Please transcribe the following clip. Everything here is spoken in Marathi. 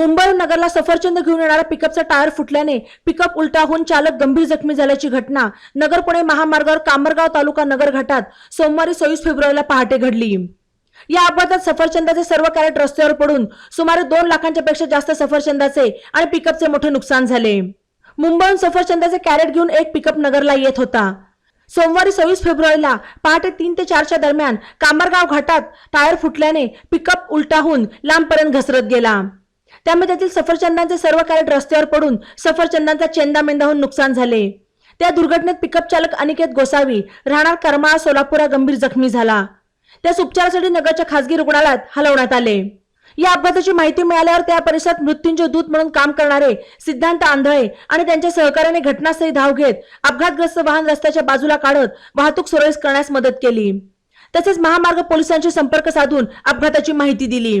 मुंबई नगरला सफरचंद घेऊन येणाऱ्या पिकअपचा टायर फुटल्याने पिकअप उलटा होऊन चालक गंभीर जखमी झाल्याची घटना. नगर पुणे महामार्गावर कामरगाव तालुका नगर घाटात सोमवारी सव्वीस फेब्रुवारीला पहाटे घडली. या अपघातात सफरचंदाचे सर्व कॅरेट रस्त्यावर पडून सुमारे दोन लाखांच्या पेक्षा जास्त सफरचंदाचे आणि पिकअपचे मोठे नुकसान झाले. मुंबईहून सफरचंदाचे कॅरेट घेऊन एक पिकअप नगरला येत होता. सोमवारी सव्वीस फेब्रुवारीला पहाटे तीन ते चारच्या दरम्यान कामरगाव घाटात टायर फुटल्याने पिकअप उलटाहून लांबपर्यंत घसरत गेला. त्यामुळे त्यातील सफरचंदांचे सर्व कॅरेट रस्त्यावर पडून सफरचंदांचा चेंदामेंदा होऊन नुकसान झाले. त्या दुर्घटनेत पिकअप चालक अनिकेत गोसावी राहणार करमाळा सोलापूर गंभीर जखमी झाला. त्यास उपचारासाठी नगरच्या खासगी रुग्णालयात हलवण्यात आले. या अपघाताची माहिती मिळाल्यावर त्या परिसरात मृत्यूंचे दूत म्हणून काम करणारे सिद्धांत आंधळे आणि त्यांच्या सहकार्याने घटनास्थळी धाव घेत अपघातग्रस्त वाहन रस्त्याच्या बाजूला काढत वाहतूक सुरळीत करण्यास मदत केली. तसेच महामार्ग पोलिसांशी संपर्क साधून अपघाताची माहिती दिली.